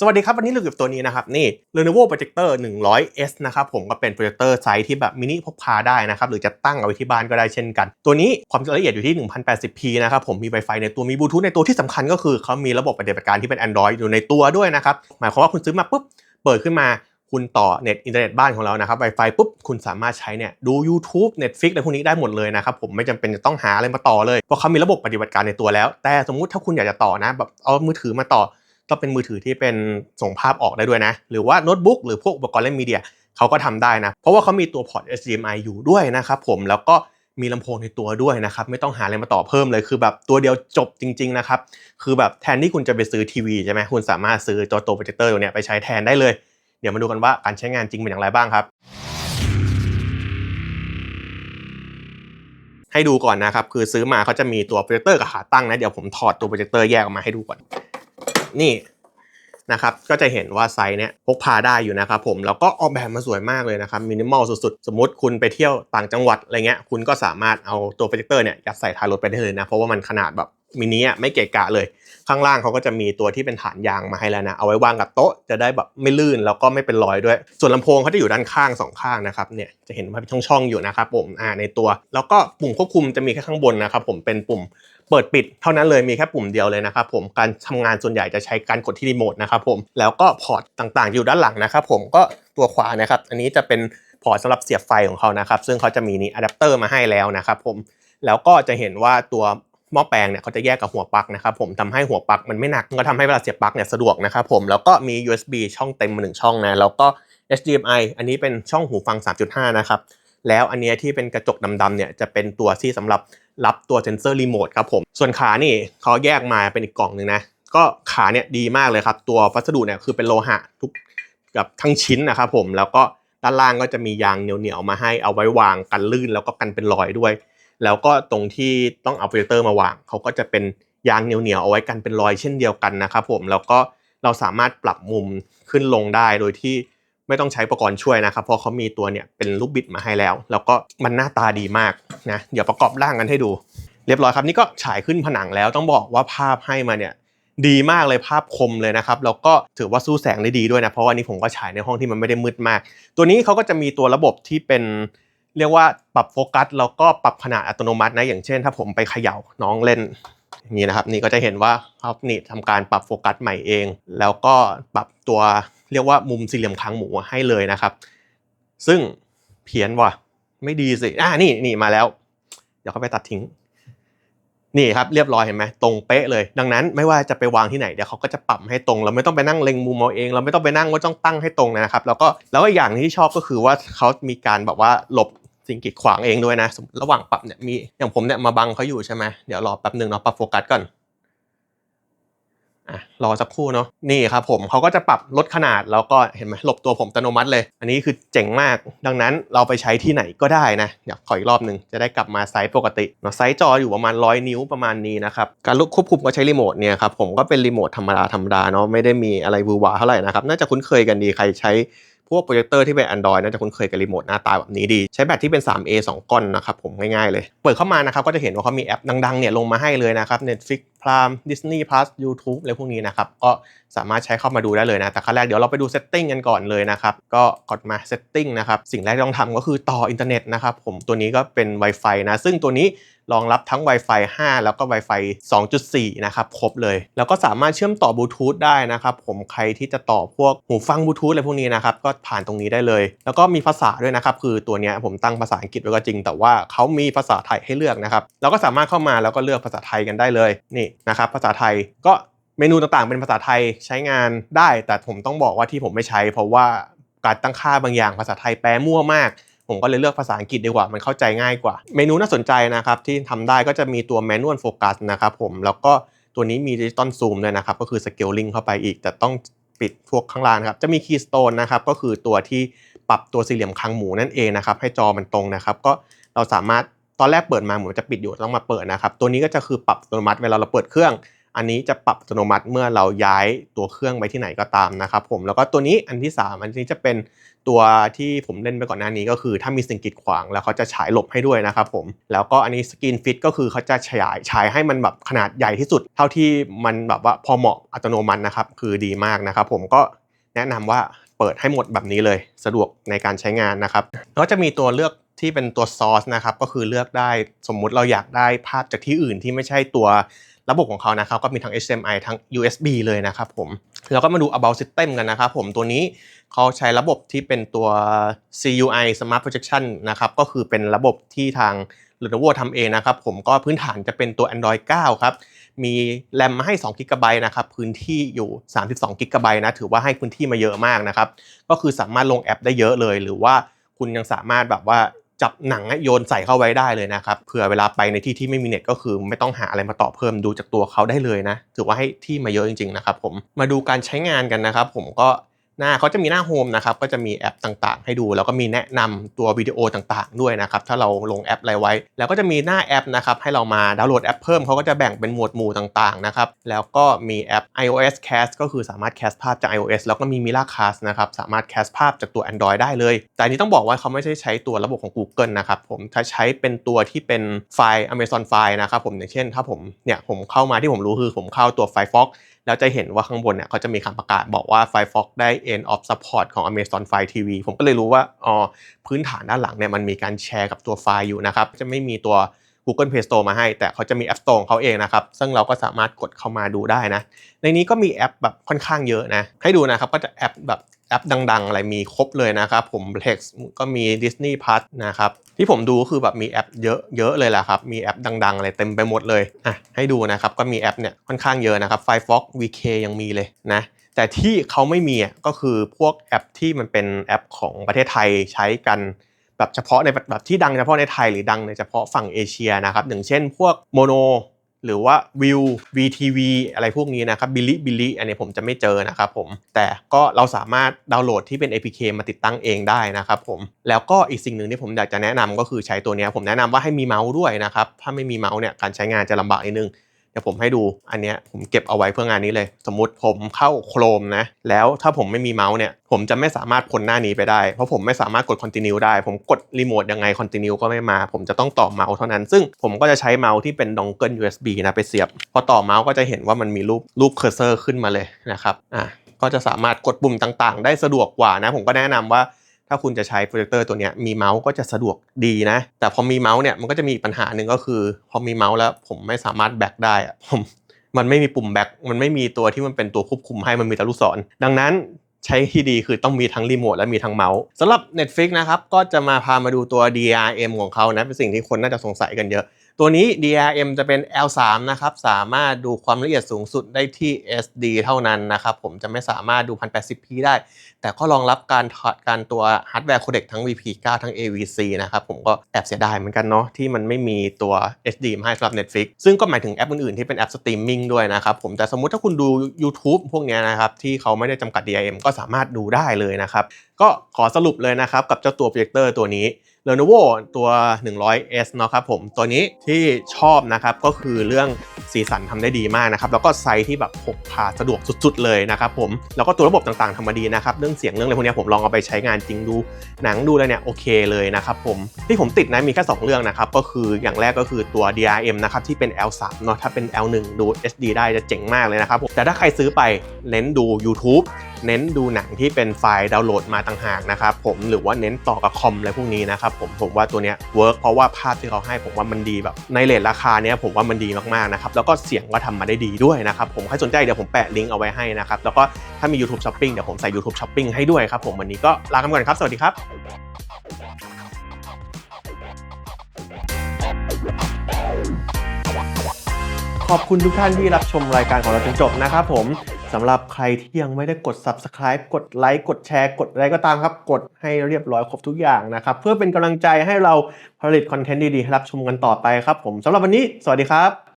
สวัสดีครับ วันนี้เราอยู่กับตัวนี้นะครับ นี่ Lenovo Projector 100S นะครับผมก็เป็นโปรเจคเตอร์ไซส์ที่แบบมินิพกพาได้นะครับ หรือจะตั้งเอาไว้ที่บ้านก็ได้เช่นกัน ตัวนี้ความละเอียดอยู่ที่ 1080p นะครับผมมี Wi-Fi ในตัวมีบลูทูธในตัวที่สำคัญก็คือเขามีระบบปฏิบัติการที่เป็น Android อยู่ในตัวด้วยนะครับ หมายความว่าคุณซื้อมาปุ๊บเปิดขึ้นมาคุณต่อเน็ตอินเทอร์เน็ตบ้านของเรานะครับ Wi-Fi ปุ๊บ คุณสามารถใช้เนี่ยดู YouTube Netflix อะไรพวกนี้ได้หมดเลยนะครับ ผมไม่จำเป็นจะต้องหาอะไรมาต่อเลยเพราะเขามีระบบปฏิบัติการในตัวแล้ว แต่สมมุติถ้าคุณอยากจะต่อนะแบบเอามือถือมาต่อ ก็เป็นมือถือที่เป็นส่งภาพออกได้ด้วยนะ หรือว่าโน้ตบุ๊กหรือพวกอุปกรณ์เล่นมีเดียเขาก็ทำได้นะ เพราะว่าเขามีตัวพอร์ต HDMI อยู่ด้วยนะครับผมแล้วก็มีลำโพงในตัวด้วยนะครับ ไม่ต้องหาอะไรมาต่อเพิ่มเลยคือแบบตัวเดียวจบจริง ๆ นะครับ คือแบบแทนที่คุณจะไปซื้อทีวีใช่ไหมคุณสามารถซื้อตัวตัวโปรเจคเตอร์ตัวเนี้ยไปใช้แทนได้เลย เดี๋ยวมาดูกันว่าการใช้งานจริงเป็นอย่างไรบ้างครับ ให้ดูก่อนนะครับ คือซื้อมาเขาจะมีตัวโปรเจคเตอร์กับขาตั้งนะเดี๋ยวผมถอดตัวโปรเจคเตอร์แยกออกมาให้ดูก่อน นี่นะครับก็จะเห็นว่าไซส์เนี้ยพกพาได้อยู่นะครับผมแล้วก็ออกแบบมาสวยมากเลยนะครับมินิมอลสุดๆ สมมติคุณไปเที่ยวต่างจังหวัดอะไรเงี้ยคุณก็สามารถเอาตัวโปรเจคเตอร์เนี่ยยัดใส่ท้ายรถไปได้เลยนะ เพราะว่ามันขนาดแบบ มินิอะไม่เกะกะเลย ข้างล่างเขาก็จะมีตัวที่เป็นฐานยางมาให้แล้วนะ เอาไว้วางกับโต๊ะจะได้แบบไม่ลื่นแล้วก็ไม่เป็นรอยด้วย ส่วนลำโพงเขาจะอยู่ด้านข้างสองข้างนะครับเนี่ยจะเห็นว่าเป็นช่องๆอยู่นะครับผมอ่าในตัว แล้วก็ปุ่มควบคุมจะมีแค่ข้างบนนะครับผมเป็นปุ่มเปิดปิดเท่านั้นเลยมีแค่ปุ่มเดียวเลยนะครับผมการทำงานส่วนใหญ่จะใช้การกดที่รีโมทนะครับผมแล้วก็พอร์ตต่างๆ อยู่ด้านหลังนะครับผมก็ตัวขวานะครับอันนี้จะเป็นพอร์ตสำหรับเสียบไฟของเขานะครับซึ่งเขาจะมีนี่อะแดปเตอร์มาให้แล้วนะครับผมแล้วก็จะเห็นว่าตัว หม้อแปลงเนี่ยเขาจะแยกกับหัวปลั๊กนะครับผมทำให้หัวปลั๊กมันไม่หนักก็ทำให้เวลาเสียบปลั๊กเนี่ยสะดวกนะครับผมแล้วก็มี USB ช่องเต็มมาหนึ่งช่องนะแล้วก็ HDMI อันนี้เป็นช่องหูฟัง 3.5 นะครับแล้วอันเนี้ยที่เป็นกระจกดำๆเนี่ยจะเป็นตัวที่สำหรับรับตัวเซนเซอร์รีโมทครับผมส่วนขานี่เขาแยกมาเป็นอีกกล่องหนึ่งนะก็ขาเนี่ยดีมากเลยครับตัววัสดุเนี่ยคือเป็นโลหะทุกกับทั้งชิ้นนะครับผมแล้วก็ด้านล่างก็จะมียางเหนียวๆมาให้เอาไว้วางกันลื่นแล้วก็กันเป็นรอยด้วย แล้วก็ตรงที่ต้องเอาโปรเจคเตอร์มาวางเขาก็จะเป็นยางเหนียวๆเอาไว้กันเป็นรอยเช่นเดียวกันนะครับผมแล้วก็เราสามารถปรับมุมขึ้นลงได้โดยที่ไม่ต้องใช้อุปกรณ์ช่วยนะครับ เพราะเขามีตัวเนี่ยเป็นลูกบิดมาให้แล้ว แล้วก็มันหน้าตาดีมากนะเดี๋ยวประกอบร่างกันให้ดู เรียบร้อยครับนี่ก็ฉายขึ้นผนังแล้วต้องบอกว่าภาพให้มาเนี่ยดีมากเลยภาพคมเลยนะครับแล้วก็ถือว่าสู้แสงได้ดีด้วยนะเพราะว่านี่ผมก็ฉายในห้องที่มันไม่ได้มืดมาก ตัวนี้เขาก็จะมีตัวระบบที่เป็น เรียกว่าปรับโฟกัสแล้วก็ปรับขนาดอัตโนมัตินะอย่างเช่น ถ้าผมไปเขย่าน้องเล่นอย่างนี้นะครับนี่ก็จะเห็นว่าเขานี่ทำการปรับโฟกัสใหม่เอง แล้วก็ปรับตัวเรียกว่ามุมสี่เหลี่ยมคางหมูให้เลยนะครับ ซึ่งเพี้ยนว่ะไม่ดีสิอ่านี่นี่มาแล้ว เดี๋ยวเขาไปตัดทิ้ง นี่ครับเรียบร้อยเห็นไหมตรงเป๊ะเลย ดังนั้นไม่ว่าจะไปวางที่ไหนเดี๋ยวเขาก็จะปรับให้ตรง เราไม่ต้องไปนั่งเล็งมุมเอาเอง เราไม่ต้องไปนั่งว่าต้องตั้งให้ตรงนะครับ แล้วก็แล้วก็อย่างที่ชอบก็คือว่าเขามีการแบบว่าหลบ สิ่งกีดขวางเองด้วยนะ ระหว่างปรับเนี่ยมีอย่างผมเนี่ยมาบังเขาอยู่ใช่ไหมเดี๋ยวรอแป๊บหนึ่งเนาะปรับโฟกัสก่อนอะรอสักครู่เนาะนี่ครับผมเขาก็จะปรับลดขนาดแล้วก็เห็นไหมหลบตัวผมอัตโนมัติเลย อันนี้คือเจ๋งมาก ดังนั้นเราไปใช้ที่ไหนก็ได้นะเดี๋ยวขออีกรอบหนึ่งจะได้กลับมาไซส์ปกติเนาะไซส์จออยู่ประมาณร้อยนิ้วประมาณนี้นะครับการควบคุมก็ใช้รีโมทเนี่ยครับผมก็เป็นรีโมทธรรมดาธรรมดาเนาะไม่ได้มีอะไรวือหวาเท่าไหร่นะครับน่าจะคุ้นเคยกันดีใครใช้ พวกโปรเจคเตอร์ที่เป็น Android น่าจะคุ้นเคยกับรีโมทหน้าตาแบบนี้ดี ใช้แบตที่เป็น 3A 2 ก้อนนะครับผมง่ายๆเลย เปิดเข้ามานะครับก็จะเห็นว่าเขามีแอปดังๆเนี่ยลงมาให้เลยนะครับ Netflix Prime Disney Plus YouTube อะไรพวกนี้นะครับ ก็สามารถใช้เข้ามาดูได้เลยนะ แต่ขั้นแรกเดี๋ยวเราไปดู Setting กันก่อนเลยนะครับ ก็กดมา Setting นะครับ สิ่งแรกที่ต้องทำก็คือต่ออินเทอร์เน็ตนะครับผมตัวนี้ก็เป็น Wi-Fi นะซึ่งตัวนี้ รองรับทั้ง Wi-Fi 5 แล้วก็ Wi-Fi 2.4 นะครับ ครบเลย แล้วก็สามารถเชื่อมต่อบลูทูธได้นะครับ ผมใครที่จะต่อพวกหูฟังบลูทูธอะไรพวกนี้นะครับ ก็ผ่านตรงนี้ได้เลย แล้วก็มีภาษาด้วยนะครับ คือตัวนี้ผมตั้งภาษาอังกฤษไว้ก็จริง แต่ว่าเขามีภาษาไทยให้เลือกนะครับเราก็สามารถเข้ามาแล้วก็เลือกภาษาไทยกันได้เลยนี่นะครับภาษาไทยก็เมนูต่างๆ เป็นภาษาไทยใช้งานได้ แต่ผมต้องบอกว่าที่ผมไม่ใช้ เพราะว่าการตั้งค่าบางอย่างภาษาไทยแปลมั่วมาก ผมก็เลยเลือกภาษาอังกฤษดีกว่า มันเข้าใจง่ายกว่า เมนูน่าสนใจนะครับที่ทำได้ก็จะมีตัว manual focus นะครับผมแล้วก็ตัวนี้มี digital zoom ด้วยนะครับก็คือ scaling เข้าไปอีก แต่ต้องปิดพวกข้างล่างครับจะมี keystone นะครับก็คือตัวที่ปรับตัวสี่เหลี่ยมคางหมูนั่นเองนะครับให้จอมันตรงนะครับ ก็เราสามารถตอนแรกเปิดมาเหมือนจะปิดอยู่ต้องมาเปิดนะครับตัวนี้ก็จะคือปรับอัตโนมัติเวลาเราเปิดเครื่อง อันนี้จะปรับอัตโนมัติเมื่อเราย้ายตัวเครื่องไปที่ไหนก็ตามนะครับผมแล้วก็ตัวนี้อันที่ 3 อันนี้จะเป็นตัวที่ผมเล่นไปก่อนหน้านี้ก็คือ ถ้ามีสิ่งกีดขวางแล้วเขาจะฉายหลบให้ด้วยนะครับผมแล้วก็อันนี้สกินฟิตก็คือเขาจะฉายฉายให้มันแบบขนาดใหญ่ที่สุด เท่าที่มันแบบว่าพอเหมาะอัตโนมัตินะครับคือดีมากนะครับผมก็แนะนำว่าเปิดให้หมดแบบนี้เลยสะดวกในการใช้งานนะครับแล้วก็จะมีตัวเลือกที่เป็นตัวซอสนะครับก็คือเลือกได้สมมุติเราอยากได้ภาพจากที่อื่นที่ไม่ใช่ตัว ระบบของเขานะครับก็มีทั้ง HDMI ทั้ง USB เลยนะครับผมแล้วก็มาดู about system กันนะครับผมตัวนี้เขาใช้ระบบที่เป็นตัว CUI Smart Projection นะครับก็คือเป็นระบบที่ทาง Lenovo ทำเองนะครับผมก็พื้นฐานจะเป็นตัว Android 9 ครับ มีแรมมาให้2 g b นะครับพื้นที่อยู่ 32 g b นะถือว่าให้พื้นที่มาเยอะมากนะครับก็คือสามารถลงแอปได้เยอะเลย หรือว่าคุณยังสามารถแบบว่า จับหนังโยนใส่เข้าไว้ได้เลยนะครับเผื่อเวลาไปในที่ที่ไม่มีเน็ตก็คือ ไม่ต้องหาอะไรมาต่อเพิ่มดูจากตัวเขาได้เลยนะถือว่าให้ที่มาเยอะจริงๆนะครับผมมาดูการใช้งานกันนะครับผมก็ หน้าเขาจะมีหน้าโฮมนะครับก็จะมีแอปต่างๆ ให้ดู แล้วก็มีแนะนำตัววิดีโอต่างๆ ด้วยนะครับถ้าเราลงแอปอะไรไว้ แล้วก็จะมีหน้าแอปนะครับให้เรามาดาวน์โหลดแอปเพิ่มเขาก็จะแบ่งเป็นหมวดหมู่ต่างๆนะครับแล้วก็มีแอป iOS Cast ก็คือสามารถแคสภาพจาก iOS แล้วก็มี Mira Cast นะครับสามารถแคสภาพจากตัว Android ได้เลย แต่อันนี้ต้องบอกว่าเขาไม่ใช่ใช้ตัวระบบของ Google นะครับผมถ้าใช้เป็นตัวที่เป็นไฟล์ Amazon ไฟล์นะครับผมอย่างเช่น ถ้าผมเนี่ยผมเข้ามาที่ผมรู้คือผมเข้าตัว Firefox แล้วจะเห็นว่าข้างบนเนี่ยเขาจะมีคำประกาศบอกว่า Firefox ได้ end of support ของ Amazon Fire TV ผมก็เลยรู้ว่าอ๋อพื้นฐานด้านหลังเนี่ยมันมีการแชร์กับตัวไฟล์อยู่นะครับ จะไม่มีตัว Google Play Store มาให้ แต่เขาจะมี App Store ของเขาเองนะครับ ซึ่งเราก็สามารถกดเข้ามาดูได้นะ ในนี้ก็มีแอปแบบค่อนข้างเยอะนะ ให้ดูนะครับ ก็จะแอปแบบ แอปดัง ๆ อะไรมีครบเลยนะครับ ผม Plex ก็มี Disney Plus นะครับ ที่ผมดูคือแบบมีแอปเยอะเยอะเลยแหละครับ มีแอปดัง ๆ อะไรเต็มไปหมดเลยอะให้ดูนะครับ ก็มีแอปเนี่ยค่อนข้างเยอะนะครับ Firefox VK ยังมีเลยนะแต่ที่เขาไม่มีก็คือพวกแอปที่มันเป็นแอปของประเทศไทยใช้กันแบบเฉพาะในแบบที่ดังเฉพาะในไทยหรือดังในเฉพาะฝั่งเอเชียนะครับอย่างเช่น พวกโมโน หรือว่าวิว VTV อะไรพวกนี้นะครับบิลิบิลิอันนี้ผมจะไม่เจอนะครับผม แต่ก็เราสามารถดาวน์โหลดที่เป็น APK มาติดตั้งเองได้นะครับผม แล้วก็อีกสิ่งหนึ่งที่ผมอยากจะแนะนำก็คือใช้ตัวนี้ผมแนะนำว่าให้มีเมาส์ด้วยนะครับ ถ้าไม่มีเมาส์เนี่ยการใช้งานจะลำบากนิดนึง ดี๋ยวผมให้ดูอันเนี้ยผมเก็บเอาไว้เพื่องานนี้เลย สมมุติผมเข้าโครมนะ แล้วถ้าผมไม่มีเมาส์เนี่ย ผมจะไม่สามารถพ้นหน้านี้ไปได้ เพราะผมไม่สามารถกด continue ได้ ผมกดรีโมทยังไง continue ก็ไม่มา ผมจะต้องต่อเมาส์เท่านั้น ซึ่งผมก็จะใช้เมาส์ที่เป็นดองเกิล USB นะไปเสียบ พอต่อเมาส์ก็จะเห็นว่ามันมีรูปรูปเคอร์เซอร์ขึ้นมาเลยนะครับ อะก็จะสามารถกดปุ่มต่างๆ ได้สะดวกกว่านะ ผมก็แนะนำว่า ถ้าคุณจะใช้โปรเจคเตอร์ตัวเนี้ยมีเมาส์ก็จะสะดวกดีนะ แต่พอมีเมาส์เนี่ยมันก็จะมีปัญหาหนึ่งก็คือ พอมีเมาส์แล้วผมไม่สามารถแบ็กได้อะผมมันไม่มีปุ่มแบ็กมันไม่มีตัวที่มันเป็นตัวควบคุมให้มันมีแต่ลูกศร ดังนั้นใช้ที่ดีคือต้องมีทั้งรีโมทและมีทั้งเมาส์สำหรับ Netflix นะครับก็จะมาพามาดูตัว DRM ของเขานะเป็นสิ่งที่คนน่าจะสงสัยกันเยอะ ตัวนี้ DRM จะเป็น L3 นะครับ สามารถดูความละเอียดสูงสุดได้ที่ SD เท่านั้นนะครับ ผมจะไม่สามารถดู 1080p ได้ แต่ก็รองรับการถอดการตัวฮาร์ดแวร์โคเดกทั้ง VP9 ทั้ง AVC นะครับ ผมก็แอบเสียดายเหมือนกันเนาะที่มันไม่มีตัว HD มาให้สำหรับ Netflix ซึ่งก็หมายถึงแอปอื่นๆ ที่เป็นแอปสตรีมมิ่งด้วยนะครับ ผมแต่สมมุติถ้าคุณดู YouTube พวกเนี้ยนะครับ ที่เขาไม่ได้จำกัด DRM ก็สามารถดูได้เลยนะครับก็ขอสรุปเลยนะครับกับเจ้าตัวโปรเจคเตอร์ตัวนี้ Lenovo ตัว 100S เนาะครับผมตัวนี้ที่ชอบนะครับก็คือเรื่องสีสันทำได้ดีมากนะครับแล้วก็ไซส์ที่แบบพกพาสะดวกสุด ๆ เลยนะครับผมแล้วก็ตัวระบบต่างๆทำมาดีนะครับเรื่องเสียงเรื่องอะไรพวกนี้ผมลองเอาไปใช้งานจริงดูหนังดูอะไรเนี่ยโอเคเลยนะครับผมที่ผมติดนะมีแค่ 2 เรื่องนะครับก็คืออย่างแรกก็คือตัว DRM นะครับที่เป็น L3 เนาะถ้าเป็น L1 ดู HD ได้จะเจ๋งมากเลยนะครับผมแต่ถ้าใครซื้อไปเน้นดู YouTube เน้นดูหนังที่เป็นไฟล์ดาวน์โหลดมาต่างหากนะครับผมหรือว่าเน้นต่อกับคอมอะไรพวกนี้นะครับผมผมว่าตัวเนี้ยเวิร์กเพราะว่าภาพที่เขาให้ผมว่ามันดีแบบในเลทราคาเนี้ยผมว่ามันดีมากๆนะครับแล้วก็เสียงก็ทำมาได้ดีด้วยนะครับผมใครสนใจเดี๋ยวผมแปะลิงก์เอาไว้ให้นะครับแล้วก็ถ้ามี YouTube Shopping เดี๋ยวผมใส่ YouTube Shopping ให้ด้วยครับผมวันนี้ก็ลากันก่อนครับ สวัสดีครับขอบคุณทุกท่านที่รับชมรายการของเราจนจบนะครับผม สำหรับใครที่ยังไม่ได้กด subscribe กดไลค์กดแชร์กดอะไรก็ตามครับ กดให้เรียบร้อยครบทุกอย่างนะครับ เพื่อเป็นกำลังใจให้เราผลิตคอนเทนต์ดีๆให้รับชมกันต่อไปครับผมสำหรับวันนี้ สวัสดีครับ